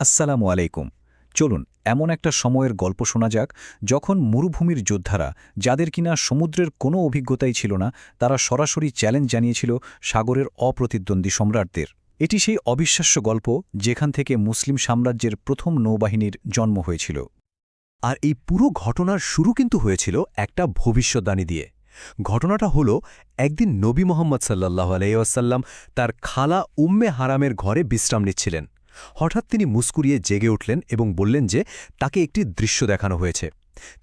আসসালামু আলাইকুম। চলুন, এমন একটা সময়ের গল্প শোনা যাক, যখন মরুভূমির যোদ্ধারা, যাদের কিনা সমুদ্রের কোনো অভিজ্ঞতাই ছিল না, তারা সরাসরি চ্যালেঞ্জ জানিয়েছিল সাগরের অপ্রতিদ্বন্দ্বী সম্রাটদের। এটি সেই অবিশ্বাস্য গল্প যেখান থেকে মুসলিম সাম্রাজ্যের প্রথম নৌবাহিনীর জন্ম হয়েছিল। আর এই পুরো ঘটনার শুরু কিন্তু হয়েছিল একটা ভবিষ্যদ্বাণী দিয়ে। ঘটনাটা হলো, একদিন নবী মোহাম্মদ সাল্লাহ আলাইসাল্লাম তার খালা উম্মে হারামের ঘরে বিশ্রাম নিচ্ছিলেন। হঠাৎ তিনি মুস্কুরিয়ে জেগে উঠলেন এবং বললেন যে তাকে একটি দৃশ্য দেখানো হয়েছে।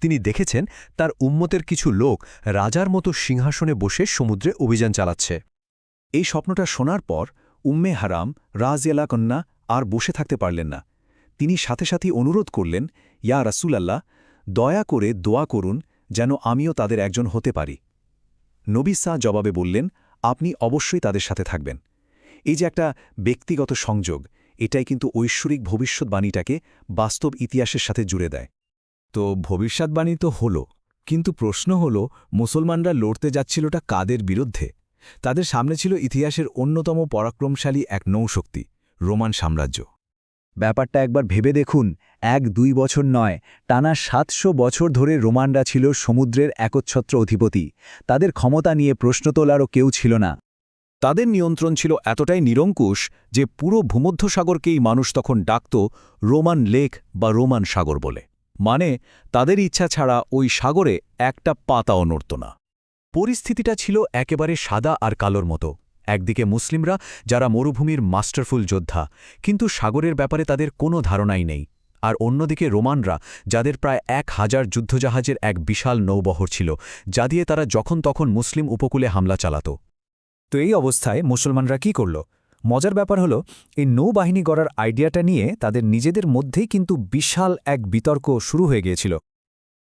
তিনি দেখেছেন তার উম্মতের কিছু লোক রাজার মতো সিংহাসনে বসে সমুদ্রে অভিযান চালাচ্ছে। এই স্বপ্নটা শোনার পর উম্মে হারাম রাজিয়ালা কন্যা আর বসে থাকতে পারলেন না। তিনি সাথে সাথে অনুরোধ করলেন, ইয়া রাসূলাল্লাহ, দয়া করে দোয়া করুন যেন আমিও তাদের একজন হতে পারি। নবী শাহ জবাবে বললেন, আপনি অবশ্যই তাদের সাথে থাকবেন। এই যে একটা ব্যক্তিগত সংযোগ এটাই কিন্তু ঐশ্বরিক ভবিষ্যৎবাণীটাকে বাস্তব ইতিহাসের সাথে জুড়ে দেয়। তো ভবিষ্যৎবাণী তো হল, কিন্তু প্রশ্ন হল, মুসলমানরা লড়তে যাচ্ছিলটা কাদের বিরুদ্ধে? তাদের সামনে ছিল ইতিহাসের অন্যতম পরাক্রমশালী এক নৌশক্তি, রোমান সাম্রাজ্য। ব্যাপারটা একবার ভেবে দেখুন, এক দুই বছর নয়, টানা সাতশো বছর ধরে রোমানরা ছিল সমুদ্রের একচ্ছত্র অধিপতি। তাদের ক্ষমতা নিয়ে প্রশ্ন তোলারও কেউ ছিল না। তাদের নিয়ন্ত্রণ ছিল এতটাই নিরঙ্কুশ যে পুরো ভূমধ্যসাগরকেই মানুষ তখন ডাকত রোমান লেক বা রোমান সাগর বলে। মানে তাদের ইচ্ছা ছাড়া ওই সাগরে একটা পাতাও নড়ত না। পরিস্থিতিটা ছিল একেবারে সাদা আর কালোর মতো। একদিকে মুসলিমরা, যারা মরুভূমির মাস্টারফুল যোদ্ধা, কিন্তু সাগরের ব্যাপারে তাদের কোনো ধারণাই নেই। আর অন্যদিকে রোমানরা, যাদের প্রায় এক হাজার যুদ্ধজাহাজের এক বিশাল নৌবহর ছিল, যা দিয়ে তারা যখন তখন মুসলিম উপকূলে হামলা চালাত। তো এই অবস্থায় মুসলমানরা কি করল? মজার ব্যাপার হলো, এই নৌবাহিনী গড়ার আইডিয়াটা নিয়ে তাদের নিজেদের মধ্যেই কিন্তু বিশাল এক বিতর্ক শুরু হয়ে গিয়েছিল।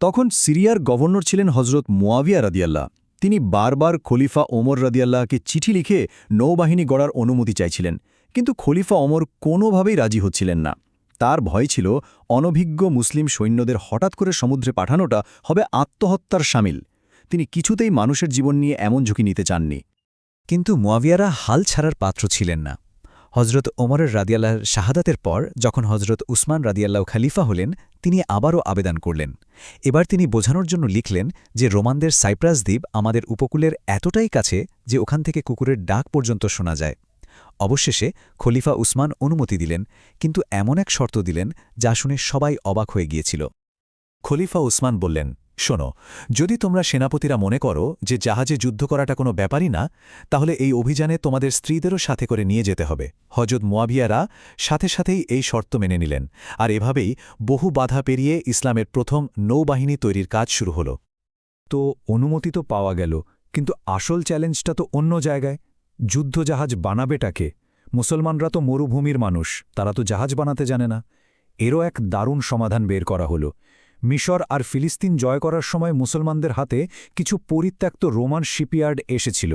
তখন সিরিয়ার গভর্নর ছিলেন হজরত মুয়াবিয়া রাদিয়াল্লাহ। তিনি বারবার খলিফা ওমর রাদিয়াল্লাহকে চিঠি লিখে নৌবাহিনী গড়ার অনুমতি চাইছিলেন, কিন্তু খলিফা ওমর কোনোভাবেই রাজি হচ্ছিলেন না। তার ভয় ছিল, অনভিজ্ঞ মুসলিম সৈন্যদের হঠাৎ করে সমুদ্রে পাঠানোটা হবে আত্মহত্যার সামিল। তিনি কিছুতেই মানুষের জীবন নিয়ে এমন ঝুঁকি নিতে চাননি। কিন্তু মুয়াবিয়ারা হাল ছাড়ার পাত্র ছিলেন না। হজরত ওমরের রাদিয়াল্লাহর শাহাদাতের পর, যখন হজরত উসমান রাদিয়াল্লাহ খালিফা হলেন, তিনি আবারও আবেদন করলেন। এবার তিনি বোঝানোর জন্য লিখলেন যে, রোমানদের সাইপ্রাস দ্বীপ আমাদের উপকূলের এতটাই কাছে যে, ওখান থেকে কুকুরের ডাক পর্যন্ত শোনা যায়। অবশেষে খলিফা উসমান অনুমতি দিলেন, কিন্তু এমন এক শর্ত দিলেন যা শুনে সবাই অবাক হয়ে গিয়েছিল। খলিফা উসমান বললেন শোনো, যদি তোমরা সেনাপতিরা মনে করো যে জাহাজে যুদ্ধ করাটা কোনো ব্যাপারই না, তাহলে এই অভিযানে তোমাদের স্ত্রীদেরও সাথে করে নিয়ে যেতে হবে। হজরত মোয়াবিয়ারা সাথে সাথেই এই শর্ত মেনে নিলেন, আর এভাবেই বহু বাধা পেরিয়ে ইসলামের প্রথম নৌবাহিনী তৈরির কাজ শুরু হল। তো অনুমতি তো পাওয়া গেল, কিন্তু আসল চ্যালেঞ্জটা তো অন্য জায়গায়। যুদ্ধজাহাজ বানাবেটাকে মুসলমানরা তো মরুভূমির মানুষ, তারা তো জাহাজ বানাতে জানে না। এরও এক দারুণ সমাধান বের করা হলো। মিশর আর ফিলিস্তিন জয় করার সময় মুসলমানদের হাতে কিছু পরিত্যক্ত রোমান শিপইয়ার্ড এসেছিল।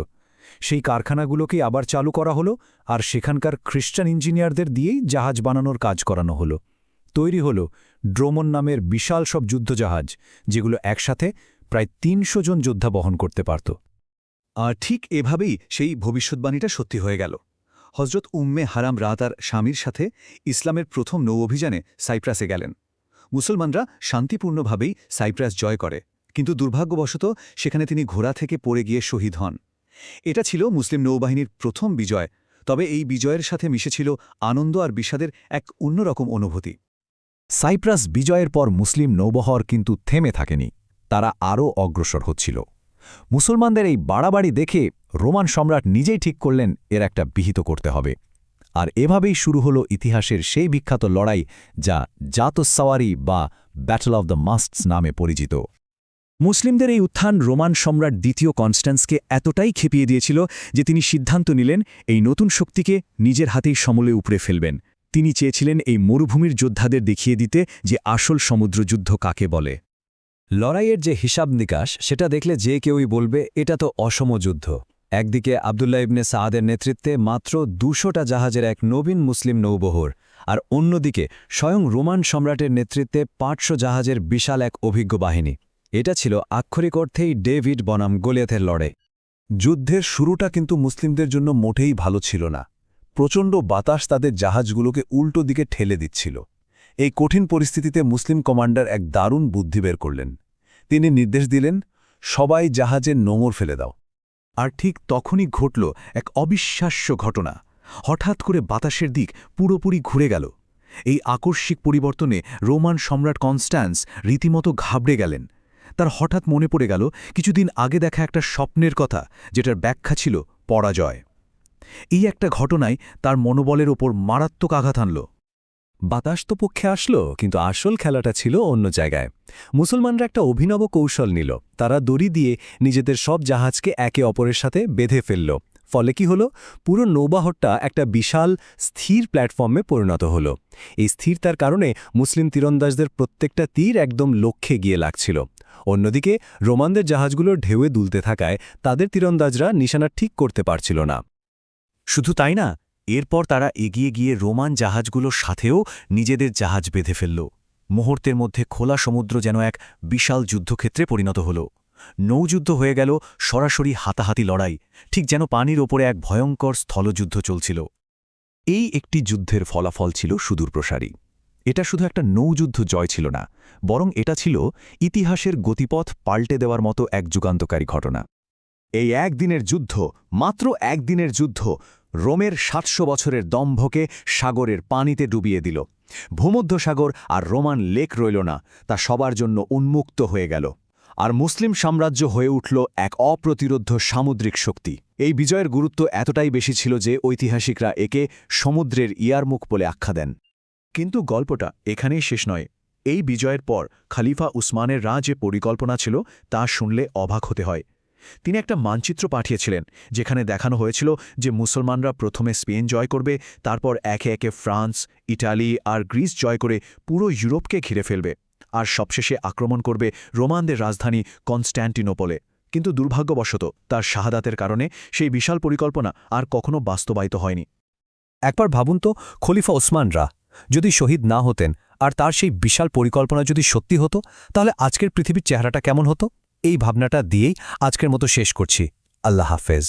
সেই কারখানাগুলোকে আবার চালু করা হলো আর সেখানকার খ্রিস্টান ইঞ্জিনিয়ারদের দিয়েই জাহাজ বানানোর কাজ করানো হলো। তৈরি হল ড্রোমন নামের বিশাল সব যুদ্ধজাহাজ, যেগুলো একসাথে প্রায় তিনশো জন যোদ্ধা বহন করতে পারত। আর ঠিক এভাবেই সেই ভবিষ্যৎবাণীটা সত্যি হয়ে গেল। হজরত উম্মে হারাম রা তার স্বামীর সাথে ইসলামের প্রথম নৌ অভিযানে সাইপ্রাসে গেলেন। মুসলমানরা শান্তিপূর্ণভাবেই সাইপ্রাস জয় করে, কিন্তু দুর্ভাগ্যবশত সেখানে তিনি ঘোড়া থেকে পড়ে গিয়ে শহীদ হন। এটা ছিল মুসলিম নৌবাহিনীর প্রথম বিজয়, তবে এই বিজয়ের সাথে মিশেছিল আনন্দ আর বিষাদের এক অন্যরকম অনুভূতি। সাইপ্রাস বিজয়ের পর মুসলিম নৌবহর কিন্তু থেমে থাকেনি, তারা আরও অগ্রসর হচ্ছিল। মুসলমানদের এই বাড়াবাড়ি দেখে রোমান সম্রাট নিজেই ঠিক করলেন, এর একটা বিহিত করতে হবে। আর এভাবেই শুরু হল ইতিহাসের সেই বিখ্যাত লড়াই যা জাতসাওয়ারি বা ব্যাটল অব দ্য মাস্টস নামে পরিচিত। মুসলিমদের এই উত্থান রোমান সম্রাট দ্বিতীয় কনস্ট্যান্সকে এতটাই খেপিয়ে দিয়েছিল যে তিনি সিদ্ধান্ত নিলেন এই নতুন শক্তিকে নিজের হাতেই সমলে উপড়ে ফেলবেন। তিনি চেয়েছিলেন এই মরুভূমির যোদ্ধাদের দেখিয়ে দিতে যে আসল সমুদ্রযুদ্ধ কাকে বলে। লড়াইয়ের যে হিসাব নিকাশ, সেটা দেখলে যে কেউই বলবে, এটা তো অসম যুদ্ধ একদিকে আবদুল্লাহ ইবনে সাহাদের নেতৃত্বে মাত্র দুশোটা জাহাজের এক নবীন মুসলিম নৌবহর, আর অন্যদিকে স্বয়ং রোমান সম্রাটের নেতৃত্বে পাঁচশো জাহাজের বিশাল এক অভিজ্ঞ বাহিনী। এটা ছিল আক্ষরিক অর্থেই ডেভিড বনাম গোলিয়াথের লড়াই। যুদ্ধের শুরুটা কিন্তু মুসলিমদের জন্য মোটেই ভালো ছিল না। প্রচণ্ড বাতাস তাদের জাহাজগুলোকে উল্টো দিকে ঠেলে দিচ্ছিল। এই কঠিন পরিস্থিতিতে মুসলিম কমান্ডার এক দারুণ বুদ্ধি বের করলেন। তিনি নির্দেশ দিলেন, সবাই জাহাজের নোঙর ফেলে দাও। আর ঠিক তখনই ঘটল এক অবিশ্বাস্য ঘটনা। হঠাৎ করে বাতাসের দিক পুরোপুরি ঘুরে গেল। এই আকস্মিক পরিবর্তনে রোমান সম্রাট কনস্ট্যান্স রীতিমতো ঘাবড়ে গেলেন। তার হঠাৎ মনে পড়ে গেল, কিছুদিন আগে দেখা একটা স্বপ্নের কথা, যেটার ব্যাখ্যা ছিল পরাজয়। এই একটা ঘটনায় তার মনোবলের ওপর মারাত্মক আঘাত আনল। বাতাস তো পক্ষে আসলো, কিন্তু আসল খেলাটা ছিল অন্য জায়গায়। মুসলমানরা একটা অভিনব কৌশল নিল। তারা দড়ি দিয়ে নিজেদের সব জাহাজকে একে অপরের সাথে বেঁধে ফেলল। ফলে কি হলো? পুরো নৌবাহরটা একটা বিশাল, স্থির প্ল্যাটফর্মে পরিণত হল। এই স্থিরতার কারণে মুসলিম তীরন্দাজদের প্রত্যেকটা তীর একদম লক্ষ্যে গিয়ে লাগছিল। অন্যদিকে, রোমানদের জাহাজগুলোর ঢেউয়ে দুলতে থাকায় তাদের তীরন্দাজরা নিশানা ঠিক করতে পারছিল না। শুধু তাই না এরপর তারা এগিয়ে গিয়ে রোমান জাহাজগুলোর সাথেও নিজেদের জাহাজ বেঁধে ফেলল। মুহূর্তের মধ্যে খোলা সমুদ্র যেন এক বিশাল যুদ্ধক্ষেত্রে পরিণত হল। নৌযুদ্ধ হয়ে গেল, সরাসরি হাতাহাতি লড়াই, ঠিক যেন পানির ওপরে এক ভয়ঙ্কর স্থলযুদ্ধ চলছিল। এই একটি যুদ্ধের ফলাফল ছিল সুদূরপ্রসারী। এটা শুধু একটা নৌযুদ্ধ জয় ছিল না, বরং এটা ছিল ইতিহাসের গতিপথ পাল্টে দেওয়ার মতো এক যুগান্তকারী ঘটনা। এই একদিনের যুদ্ধ, মাত্র একদিনের যুদ্ধ রোমের সাতশো বছরের দম্ভকে সাগরের পানিতে ডুবিয়ে দিল। ভূমধ্যসাগর আর রোমান লেক রইল না, তা সবার জন্য উন্মুক্ত হয়ে গেল। আর মুসলিম সাম্রাজ্য হয়ে উঠল এক অপ্রতিরোধ্য সামুদ্রিক শক্তি। এই বিজয়ের গুরুত্ব এতটাই বেশি ছিল যে ঐতিহাসিকরা একে সমুদ্রের ইয়ারমুখ বলে আখ্যা দেন। কিন্তু গল্পটা এখানেই শেষ নয়। এই বিজয়ের পর খালিফা উসমানের রা যে পরিকল্পনা ছিল তা শুনলে অবাক হতে হয়। তিনি একটা মানচিত্র পাঠিয়েছিলেন, যেখানে দেখানো হয়েছিল যে মুসলমানরা প্রথমে স্পেন জয় করবে, তারপর একে একে ফ্রান্স, ইটালি আর গ্রিস জয় করে পুরো ইউরোপকে ঘিরে ফেলবে, আর সবশেষে আক্রমণ করবে রোমানদের রাজধানী কনস্ট্যান্টিনোপলে কিন্তু দুর্ভাগ্যবশত তার শাহাদাতের কারণে সেই বিশাল পরিকল্পনা আর কখনো বাস্তবায়িত হয়নি। একবার ভাবুন তো, খলিফা ওসমানরা যদি শহীদ না হতেন আর তার সেই বিশাল পরিকল্পনা যদি সত্যি হতো, তাহলে আজকের পৃথিবীর চেহারাটা কেমন হতো? এই ভাবনাটা দিয়েই আজকের মতো শেষ করছি। আল্লাহ হাফেজ।